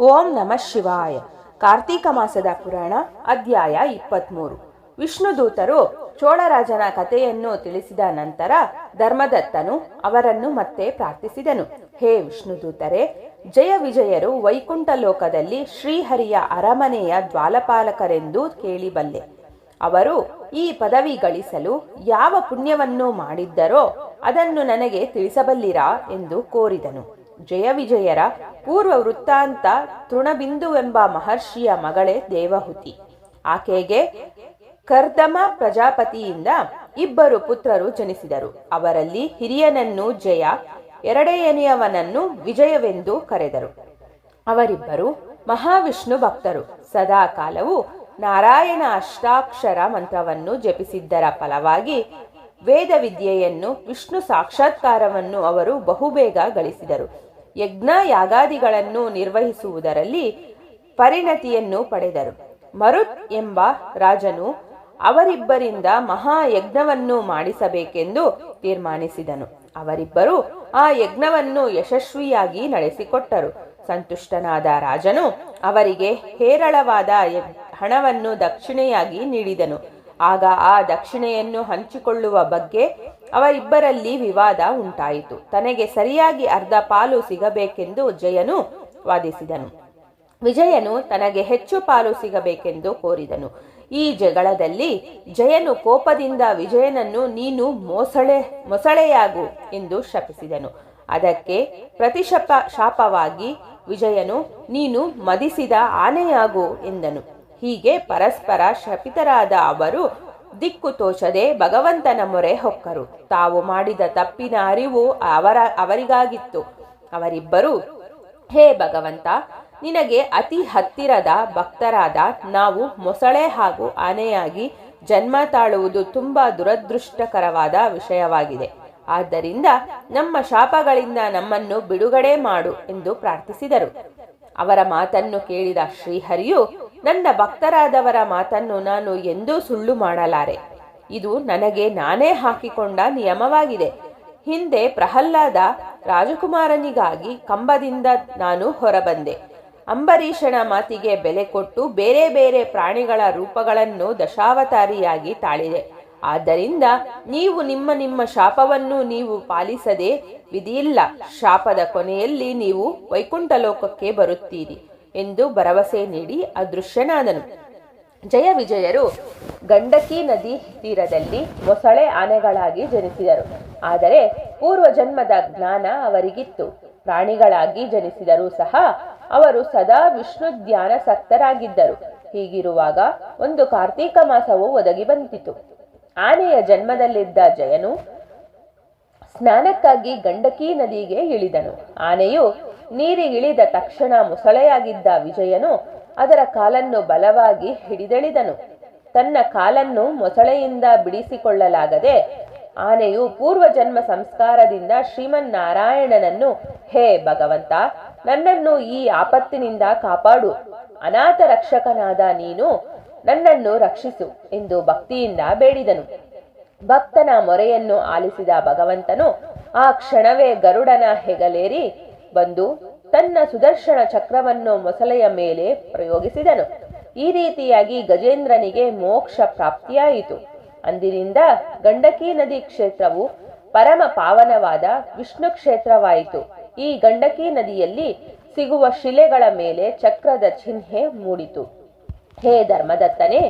ಓಂ ನಮಃ ಶಿವಾಯ. ಕಾರ್ತೀಕ ಮಾಸದ ಪುರಾಣ, ಅಧ್ಯಾಯ ಇಪ್ಪತ್ಮೂರು. ವಿಷ್ಣುದೂತರು ಚೋಳರಾಜನ ಕಥೆಯನ್ನು ತಿಳಿಸಿದ ನಂತರ ಧರ್ಮದತ್ತನು ಅವರನ್ನು ಮತ್ತೆ ಪ್ರಾರ್ಥಿಸಿದನು. ಹೇ ವಿಷ್ಣುದೂತರೇ ಜಯ ವಿಜಯರು ವೈಕುಂಠ ಲೋಕದಲ್ಲಿ ಶ್ರೀಹರಿಯ ಅರಮನೆಯ ದ್ವಾಲಪಾಲಕರೆಂದು ಕೇಳಿಬಲ್ಲೆ. ಅವರು ಈ ಪದವಿ ಗಳಿಸಲು ಯಾವ ಪುಣ್ಯವನ್ನು ಮಾಡಿದ್ದರೋ ಅದನ್ನು ನನಗೆ ತಿಳಿಸಬಲ್ಲಿರಾ ಎಂದು ಕೋರಿದನು. ಜಯ ವಿಜಯರ ಪೂರ್ವ ವೃತ್ತಾಂತ ತೃಣಬಿಂದುವೆಂಬ ಮಹರ್ಷಿಯ ಮಗಳೇ ದೇವಹುತಿ. ಆಕೆಗೆ ಕರ್ದಮ ಪ್ರಜಾಪತಿಯಿಂದ ಇಬ್ಬರು ಪುತ್ರರು ಜನಿಸಿದರು. ಅವರಲ್ಲಿ ಹಿರಿಯನನ್ನು ಜಯ ಎರಡೆಯನೆಯವನನ್ನು ವಿಜಯವೆಂದು ಕರೆದರು. ಅವರಿಬ್ಬರು ಮಹಾವಿಷ್ಣು ಭಕ್ತರು. ಸದಾ ಕಾಲವು ನಾರಾಯಣ ಅಷ್ಟಾಕ್ಷರ ಮಂತ್ರವನ್ನು ಜಪಿಸಿದ್ದರ ಫಲವಾಗಿ ವೇದ ವಿದ್ಯೆಯನ್ನು ವಿಷ್ಣು ಸಾಕ್ಷಾತ್ಕಾರವನ್ನು ಅವರು ಬಹುಬೇಗ ಗಳಿಸಿದರು. ಯಜ್ಞ ಯಾಗಾದಿಗಳನ್ನು ನಿರ್ವಹಿಸುವುದರಲ್ಲಿ ಪರಿಣತಿಯನ್ನು ಪಡೆದರು. ಮರುತ್ ಎಂಬ ರಾಜನು ಅವರಿಬ್ಬರಿಂದ ಮಹಾಯಜ್ಞವನ್ನು ಮಾಡಿಸಬೇಕೆಂದು ತೀರ್ಮಾನಿಸಿದನು. ಅವರಿಬ್ಬರು ಆ ಯಜ್ಞವನ್ನು ಯಶಸ್ವಿಯಾಗಿ ನಡೆಸಿಕೊಟ್ಟರು. ಸಂತುಷ್ಟನಾದ ರಾಜನು ಅವರಿಗೆ ಹೇರಳವಾದ ಹಣವನ್ನು ದಕ್ಷಿಣೆಯಾಗಿ ನೀಡಿದನು. ಆಗ ಆ ದಕ್ಷಿಣೆಯನ್ನು ಹಂಚಿಕೊಳ್ಳುವ ಬಗ್ಗೆ ಅವರಿಬ್ಬರಲ್ಲಿ ವಿವಾದ ಉಂಟಾಯಿತು. ತನಗೆ ಸರಿಯಾಗಿ ಅರ್ಧ ಪಾಲು ಸಿಗಬೇಕೆಂದು ಜಯನು ವಾದಿಸಿದನು. ವಿಜಯನು ತನಗೆ ಹೆಚ್ಚು ಪಾಲು ಸಿಗಬೇಕೆಂದು ಕೋರಿದನು. ಈ ಜಗಳದಲ್ಲಿ ಜಯನು ಕೋಪದಿಂದ ವಿಜಯನನ್ನು, ನೀನು ಮೋಸಳೆ, ಮೊಸಳೆಯಾಗು ಎಂದು ಶಪಿಸಿದನು. ಅದಕ್ಕೆ ಪ್ರತಿಶಪ ಶಾಪವಾಗಿ ವಿಜಯನು, ನೀನು ಮದಿಸಿದ ಆನೆಯಾಗು ಎಂದನು. ಹೀಗೆ ಪರಸ್ಪರ ಶಪಿತರಾದ ಅವರು ದಿಕ್ಕು ತೋಚದೆ ಭಗವಂತನ ಮೊರೆ ಹೊಕ್ಕರು. ತಾವು ಮಾಡಿದ ತಪ್ಪಿನ ಅರಿವು ಅವರ, ಅವರಿಗಾಗಿತ್ತು. ಅವರಿಬ್ಬರು, ಹೇ ಭಗವಂತ, ನಿನಗೆ ಅತಿ ಹತ್ತಿರದ ಭಕ್ತರಾದ ನಾವು ಮೊಸಳೆ ಹಾಗೂ ಆನೆಯಾಗಿ ಜನ್ಮ ತಾಳುವುದು ತುಂಬಾ ದುರದೃಷ್ಟಕರವಾದ ವಿಷಯವಾಗಿದೆ. ಆದ್ದರಿಂದ ನಮ್ಮ ಶಾಪಗಳಿಂದ ನಮ್ಮನ್ನು ಬಿಡುಗಡೆ ಮಾಡು ಎಂದು ಪ್ರಾರ್ಥಿಸಿದರು. ಅವರ ಮಾತನ್ನು ಕೇಳಿದ ಶ್ರೀಹರಿಯು ನನ್ನ ಭಕ್ತರಾದವರ ಮಾತನ್ನು ನಾನು ಎಂದೂ ಸುಳ್ಳು ಮಾಡಲಾರೆ. ಇದು ನನಗೆ ನಾನೇ ಹಾಕಿಕೊಂಡ ನಿಯಮವಾಗಿದೆ. ಹಿಂದೆ ಪ್ರಹ್ಲಾದ ರಾಜಕುಮಾರನಿಗಾಗಿ ಕಂಬದಿಂದ ನಾನು ಹೊರಬಂದೆ. ಅಂಬರೀಷನ ಮಾತಿಗೆ ಬೆಲೆ ಕೊಟ್ಟು ಬೇರೆ ಬೇರೆ ಪ್ರಾಣಿಗಳ ರೂಪಗಳನ್ನು ದಶಾವತಾರಿಯಾಗಿ ತಾಳಿದೆ. ಆದ್ದರಿಂದ ನೀವು ನಿಮ್ಮ ನಿಮ್ಮ ಶಾಪವನ್ನು ನೀವು ಪಾಲಿಸದೆ ವಿಧಿಯಿಲ್ಲ. ಶಾಪದ ಕೊನೆಯಲ್ಲಿ ನೀವು ವೈಕುಂಠ ಲೋಕಕ್ಕೆ ಬರುತ್ತೀರಿ. ಎಂದು ಭರವಸೆ ನೀಡಿ ಅದೃಶ್ಯನಾದನು. ಜಯ ವಿಜಯರು ಗಂಡಕಿ ನದಿ ತೀರದಲ್ಲಿ ಮೊಸಳೆ ಆನೆಗಳಾಗಿ ಜನಿಸಿದರು. ಆದರೆ ಪೂರ್ವ ಜನ್ಮದ ಜ್ಞಾನ ಅವರಿಗಿತ್ತು. ಪ್ರಾಣಿಗಳಾಗಿ ಜನಿಸಿದರೂ ಸಹ ಅವರು ಸದಾ ವಿಷ್ಣು ಧ್ಯಾನ ಸಕ್ತರಾಗಿದ್ದರು ಹೀಗಿರುವಾಗ ಒಂದು ಕಾರ್ತೀಕ ಮಾಸವು ಒದಗಿ ಬಂದಿತು. ಆನೆಯ ಜನ್ಮದಲ್ಲಿದ್ದ ಜಯನು ಸ್ನಾನಕ್ಕಾಗಿ ಗಂಡಕಿ ನದಿಗೆ ಇಳಿದನು. ಆನೆಯು ನೀರಿಗಿಳಿದ ತಕ್ಷಣ ಮೊಸಳೆಯಾಗಿದ್ದ ವಿಜಯನು ಅದರ ಕಾಲನ್ನು ಬಲವಾಗಿ ಹಿಡಿದೆಳೆದನು. ತನ್ನ ಕಾಲನ್ನು ಮೊಸಳೆಯಿಂದ ಬಿಡಿಸಿಕೊಳ್ಳಲಾಗದೆ ಆನೆಯು ಪೂರ್ವಜನ್ಮ ಸಂಸ್ಕಾರದಿಂದ ಶ್ರೀಮನ್ನಾರಾಯಣನನ್ನು, ಹೇ ಭಗವಂತ, ನನ್ನನ್ನು ಈ ಆಪತ್ತಿನಿಂದ ಕಾಪಾಡು. ಅನಾಥ ರಕ್ಷಕನಾದ ನೀನು ನನ್ನನ್ನು ರಕ್ಷಿಸು ಎಂದು ಭಕ್ತಿಯಿಂದ ಬೇಡಿದನು. ಭಕ್ತನ ಮೊರೆಯನ್ನು ಆಲಿಸಿದ ಭಗವಂತನು ಆ ಕ್ಷಣವೇ ಗರುಡನ ಹೆಗಲೇರಿ ಬಂದು ತನ್ನ ಸುದರ್ಶನ ಚಕ್ರವನ್ನು ಮೊಸಲೆಯ ಮೇಲೆ ಪ್ರಯೋಗಿಸಿದನು. ಈ ರೀತಿಯಾಗಿ ಗಜೇಂದ್ರನಿಗೆ ಮೋಕ್ಷ ಪ್ರಾಪ್ತಿಯಾಯಿತು. ಅಂದಿನಿಂದ ಗಂಡಕಿ ನದಿ ಕ್ಷೇತ್ರವು ಪರಮ ಪಾವನವಾದ ವಿಷ್ಣು ಕ್ಷೇತ್ರವಾಯಿತು. ಈ ಗಂಡಕಿ ನದಿಯಲ್ಲಿ ಸಿಗುವ ಶಿಲೆಗಳ ಮೇಲೆ ಚಕ್ರದ ಚಿಹ್ನೆ ಮೂಡಿತು. ಹೇ ಧರ್ಮದತ್ತನೆ,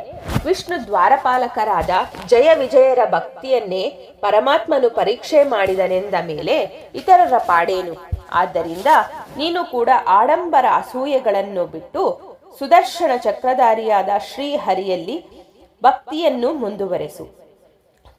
ವಿಷ್ಣು ದ್ವಾರಪಾಲಕರಾದ ಜಯ ವಿಜಯರ ಭಕ್ತಿಯನ್ನೇ ಪರಮಾತ್ಮನು ಪರೀಕ್ಷೆ ಮಾಡಿದನೆಂದ ಮೇಲೆ ಇತರರ ಪಾಡೇನು? ಆದ್ದರಿಂದ ನೀನು ಕೂಡ ಆಡಂಬರ ಅಸೂಯೆಗಳನ್ನು ಬಿಟ್ಟು ಸುದರ್ಶನ ಚಕ್ರಧಾರಿಯಾದ ಶ್ರೀಹರಿಯಲ್ಲಿ ಭಕ್ತಿಯನ್ನು ಮುಂದುವರೆಸು.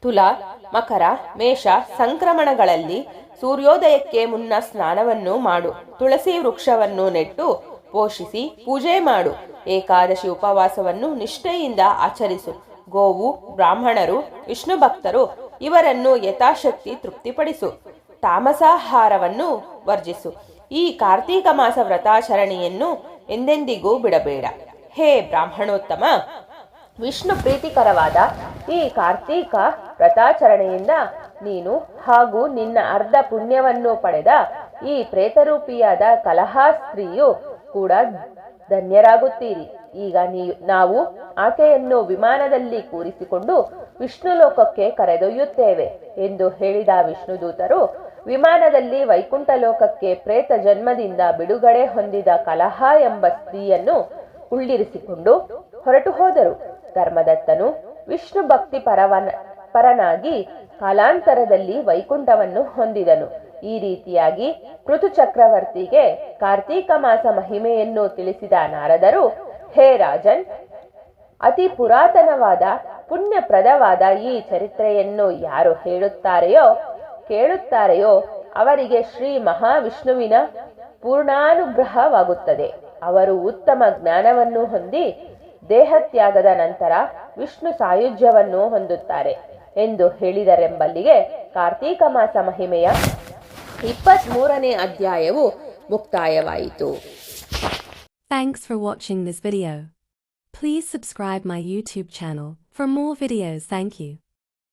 ತುಲಾ, ಮಕರ, ಮೇಷ ಸಂಕ್ರಮಣಗಳಲ್ಲಿ ಸೂರ್ಯೋದಯಕ್ಕೆ ಮುನ್ನ ಸ್ನಾನವನ್ನು ಮಾಡು. ತುಳಸಿ ವೃಕ್ಷವನ್ನು ನೆಟ್ಟು ಪೋಷಿಸಿ ಪೂಜೆ ಮಾಡು. ಏಕಾದಶಿ ಉಪವಾಸವನ್ನು ನಿಷ್ಠೆಯಿಂದ ಆಚರಿಸು. ಗೋವು, ಬ್ರಾಹ್ಮಣರು, ವಿಷ್ಣು ಭಕ್ತರು ಇವರನ್ನು ಯಥಾಶಕ್ತಿ ತೃಪ್ತಿಪಡಿಸು. ತಾಮಸಾಹಾರವನ್ನು ವರ್ಜಿಸು. ಈ ಕಾರ್ತೀಕ ಮಾಸ ವ್ರತಾಚರಣೆಯನ್ನು ಎಂದೆಂದಿಗೂ ಬಿಡಬೇಡ. ಹೇ ಬ್ರಾಹ್ಮಣೋತ್ತಮ, ವಿಷ್ಣು ಪ್ರೀತಿಕರವಾದ ಈ ಕಾರ್ತೀಕ ವ್ರತಾಚರಣೆಯಿಂದ ನೀನು ಹಾಗೂ ನಿನ್ನ ಅರ್ಧ ಪುಣ್ಯವನ್ನು ಪಡೆದ ಈ ಪ್ರೇತರೂಪಿಯಾದ ಕಲಹಾ ಸ್ತ್ರೀಯು ಕೂಡ ಧನ್ಯರಾಗುತ್ತೀರಿ. ಈಗ ನೀ, ನಾವು ಆಕೆಯನ್ನು ವಿಮಾನದಲ್ಲಿ ಕೂರಿಸಿಕೊಂಡು ವಿಷ್ಣು ಲೋಕಕ್ಕೆ ಕರೆದೊಯ್ಯುತ್ತೇವೆ ಎಂದು ಹೇಳಿದ ವಿಷ್ಣುದೂತರು ವಿಮಾನದಲ್ಲಿ ವೈಕುಂಠ ಲೋಕಕ್ಕೆ ಪ್ರೇತ ಜನ್ಮದಿಂದ ಬಿಡುಗಡೆ ಹೊಂದಿದ ಕಲಹ ಎಂಬ ಸ್ತ್ರೀಯನ್ನು ಉಳ್ಳಿರಿಸಿಕೊಂಡು ಹೊರಟು ಹೋದರು. ಧರ್ಮದತ್ತನು ವಿಷ್ಣು ಭಕ್ತಿ ಪರವನ, ಪರನಾಗಿ ಕಾಲಾಂತರದಲ್ಲಿ ವೈಕುಂಠವನ್ನು ಹೊಂದಿದನು. ಈ ರೀತಿಯಾಗಿ ಋತು ಚಕ್ರವರ್ತಿಗೆ ಕಾರ್ತೀಕ ಮಾಸ ಮಹಿಮೆಯನ್ನು ತಿಳಿಸಿದ ನಾರದರು, ಹೇ ರಾಜನ್, ಅತಿ ಪುರಾತನವಾದ ಪುಣ್ಯಪ್ರದವಾದ ಈ ಚರಿತ್ರೆಯನ್ನು ಯಾರು ಹೇಳುತ್ತಾರೆಯೋ, ಕೇಳುತ್ತಾರೆಯೋ ಅವರಿಗೆ ಶ್ರೀ ಮಹಾವಿಷ್ಣುವಿನ ಪೂರ್ಣಾನುಗ್ರಹವಾಗುತ್ತದೆ. ಅವರು ಉತ್ತಮ ಜ್ಞಾನವನ್ನು ಹೊಂದಿ ದೇಹತ್ಯಾಗದ ನಂತರ ವಿಷ್ಣು ಸಾಯುಜ್ಯವನ್ನು ಹೊಂದುತ್ತಾರೆ ಎಂದು ಹೇಳಿದರೆಂಬಲ್ಲಿಗೆ ಕಾರ್ತೀಕ ಮಾಸ ಮಹಿಮೆಯ ಇಪ್ಪತ್ಮೂರನೇ ಅಧ್ಯಾಯವು ಮುಕ್ತಾಯವಾಯಿತು. Thanks for watching this video please subscribe my YouTube channel. For more videos. Thank you.